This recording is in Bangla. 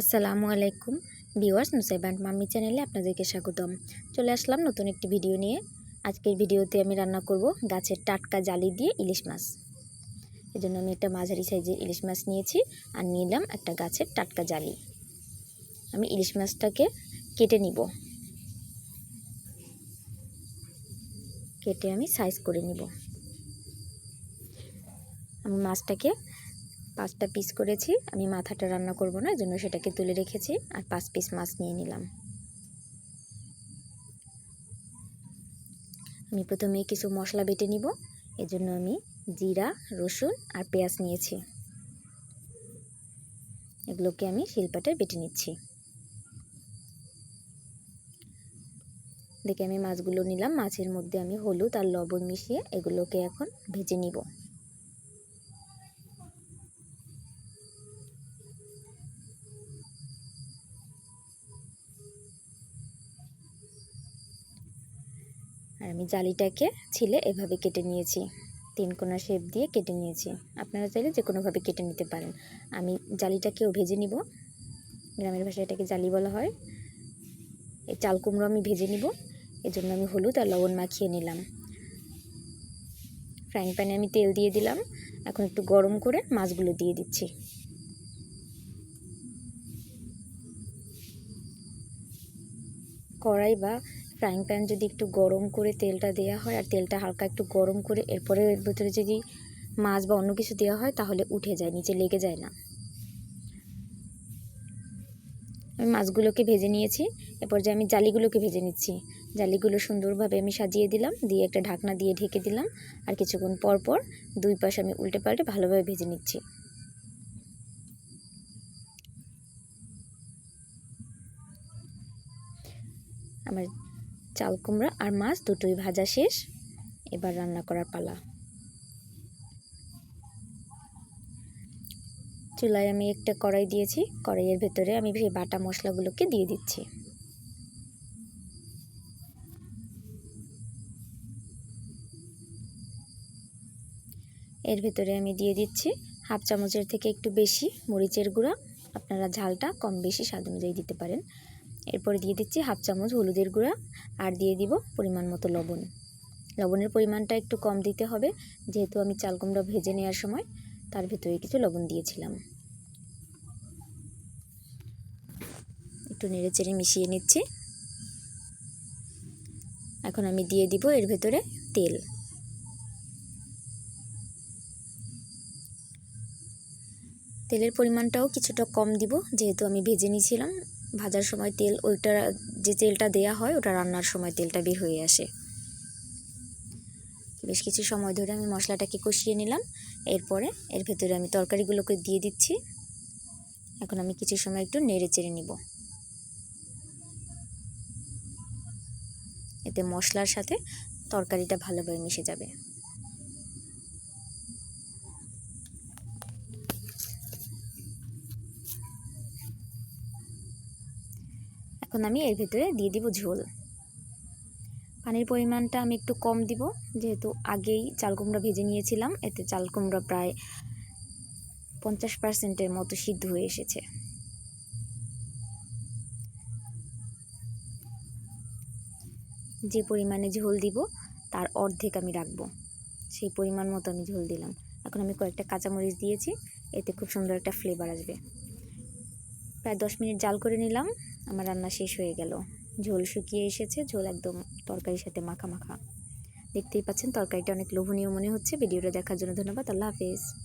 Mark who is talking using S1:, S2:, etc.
S1: আসসালামু আলাইকুম। ভিউয়ার্স নুসাইবান্ট মাম্মি চ্যানেলে আপনাদেরকে স্বাগতম। চলে আসলাম নতুন একটি ভিডিও নিয়ে। আজকের ভিডিওতে আমি রান্না করব গাছের টাটকা জালি দিয়ে ইলিশ মাছ। এজন্য আমি একটা মাঝারি সাইজের ইলিশ মাছ নিয়েছি আর নিলাম একটা গাছের টাটকা জালি। আমি ইলিশ মাছটাকে কেটে নিব। কেটে আমি সাইজ করে নিব। আমি মাছটাকে পাঁচটা পিস করেছি। আমি মাথাটা রান্না করব না জন্য সেটাকে তুলে রেখেছি আর পাঁচ পিস মাছ নিয়ে নিলাম। আমি প্রথমে কিছু মশলা বেটে নিব, এজন্য আমি জিরা, রসুন আর পেঁয়াজ নিয়েছি। এগুলোকে আমি শিলপাটে বেটে নিচ্ছি। দেখে আমি মাছগুলো নিলাম, মাছের মধ্যে আমি হলুদ আর লবণ মিশিয়ে এগুলোকে এখন ভেজে নিব। আর আমি জালিটাকে ছিলে এভাবে কেটে নিয়েছি। তিন কোনা শেপ দিয়ে কেটে নিয়েছি। আপনারা চাইলে যে কোনোভাবে কেটে নিতে পারেন। আমি জালিটাকেও ভেজে নিব। গ্রামের ভাষায় এটাকে জালি বলা হয়। এই চাল কুমড়ো আমি ভেজে নিব। এজন্য আমি হলুদ আর লবণ মাখিয়ে নিলাম। ফ্রাইং প্যানে আমি তেল দিয়ে দিলাম। এখন একটু গরম করে মাছগুলো দিয়ে দিচ্ছি। কড়াই বা ফ্রাইং প্যান যদি একটু গরম করে তেলটা দেওয়া হয় আর তেলটা হালকা একটু গরম করে এরপরে এর ভিতরে যদি মাছ বা অন্য কিছু দেওয়া হয় তাহলে উঠে যায়, নিচে লেগে যায় না। আমি মাছগুলোকে ভেজে নিয়েছি, এরপর যে আমি জালিগুলোকে ভেজে নিচ্ছি। জালিগুলো সুন্দরভাবে আমি সাজিয়ে দিলাম, দিয়ে একটা ঢাকনা দিয়ে ঢেকে দিলাম আর কিছুক্ষণ পর পর দুই পাশ আমি উল্টে পাল্টে ভালোভাবে ভেজে নিচ্ছি। আমার চাল কুমড়া আর মাছ দুটোই ভাজা শেষ। এবার রান্না করার পালা। চুলায় আমি একটা কড়াই দিয়েছি। কড়াইয়ের ভেতরে আমি সেই বাটা মশলাগুলোকে দিয়ে দিচ্ছি। এর ভেতরে আমি দিয়ে দিচ্ছি হাফ চামচের থেকে একটু বেশি মরিচের গুঁড়া। আপনারা ঝালটা কম বেশি স্বাদ অনুযায়ী দিতে পারেন। এরপরে দিয়ে দিচ্ছি হাফ চামচ হলুদের গুঁড়া আর দিয়ে দিব পরিমাণ মতো লবণ। লবণের পরিমাণটা একটু কম দিতে হবে, যেহেতু আমি চাল কুমড়া ভেজে নেওয়ার সময় তার ভেতরে কিছু লবণ দিয়েছিলাম। একটু নেড়ে চেড়ে মিশিয়ে নিচ্ছি। এখন আমি দিয়ে দিব এর ভেতরে তেল। তেলের পরিমাণটাও কিছুটা কম দিব, যেহেতু আমি ভেজে নিয়েছিলাম। ভাজার সময় তেল, ওইটা যে তেলটা দেয়া হয়, ওটা রান্নার সময় তেলটা বের হয়ে আসে। বেশ কিছু সময় ধরে আমি মশলাটাকে কষিয়ে নিলাম। এরপরে এর ভেতরে আমি তরকারিগুলোকে দিয়ে দিচ্ছি। এখন আমি কিছু সময় একটু নেড়ে চেড়ে নিব। এতে মশলার সাথে তরকারিটা ভালোভাবে মিশে যাবে। এখন আমি এর ভেতরে দিয়ে দিব ঝোল। পানির পরিমাণটা আমি একটু কম দিব, যেহেতু আগেই চাল কুমড়া ভেজে নিয়েছিলাম, এতে চাল কুমড়া প্রায় পঞ্চাশ পার্সেন্টের মতো সিদ্ধ হয়ে এসেছে। যে পরিমাণে ঝোল দিব, তার অর্ধেক আমি রাখব। সেই পরিমাণ মতো আমি ঝোল দিলাম। এখন আমি কয়েকটা কাঁচামরিচ দিয়েছি, এতে খুব সুন্দর একটা ফ্লেভার আসবে। প্রায় দশ মিনিট জাল করে নিলাম। আমার রান্না শেষ হয়ে গেল। ঝোল শুকিয়ে এসেছে, ঝোল একদম তরকারির সাথে মাখা মাখা। দেখতেই পাচ্ছেন তরকারিটা অনেক লোভনীয় মনে হচ্ছে। ভিডিওটা দেখার জন্য ধন্যবাদ। আল্লাহ হাফেজ।